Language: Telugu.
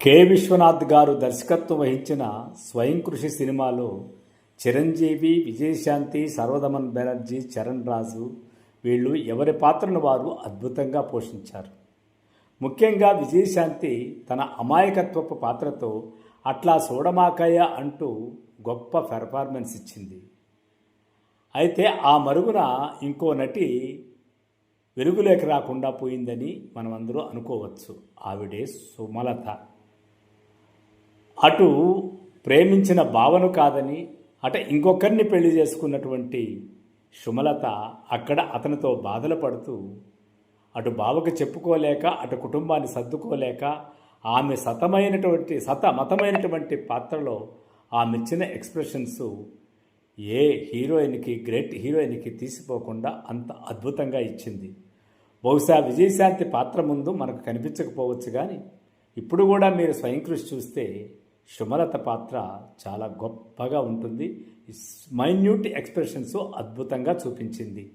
కె. విశ్వనాథ్ గారు దర్శకత్వం వహించిన స్వయం కృషి సినిమాలో చిరంజీవి విజయశాంతి సర్వదమన్ బెనర్జీ చరణ్ రాజు వీళ్ళు ఎవరి పాత్రను వారు అద్భుతంగా పోషించారు. ముఖ్యంగా విజయశాంతి తన అమాయకత్వపు పాత్రతో అట్లా చూడమాకయ్య అంటూ గొప్ప పెర్ఫార్మెన్స్ ఇచ్చింది. అయితే ఆ మరుగున ఇంకో నటి వెలుగులోకి రాకుండా పోయిందని మనమందరూ అనుకోవచ్చు. ఆవిడే సుమలత. అటు ప్రేమించిన భావను కాదని అట ఇంకొకరిని పెళ్ళి చేసుకున్నటువంటి సుమలత అక్కడ అతనితో బాధలు పడుతూ అటు బావకు చెప్పుకోలేక అటు కుటుంబాన్ని సర్దుకోలేక ఆమె సతమైనటువంటి సతమతమైనటువంటి పాత్రలో ఆమె ఇచ్చిన ఎక్స్ప్రెషన్స్ ఏ హీరోయిన్కి గ్రేట్ హీరోయిన్కి తీసిపోకుండా అంత అద్భుతంగా ఇచ్చింది. బహుశా విజయశాంతి పాత్ర ముందు మనకు కనిపించకపోవచ్చు కానీ ఇప్పుడు కూడా మీరు స్వయం కృషి చూస్తే సుమలత పాత్ర చాలా గొప్పగా ఉంటుంది. మైన్యూట్ ఎక్స్ప్రెషన్స్ అద్భుతంగా చూపించింది.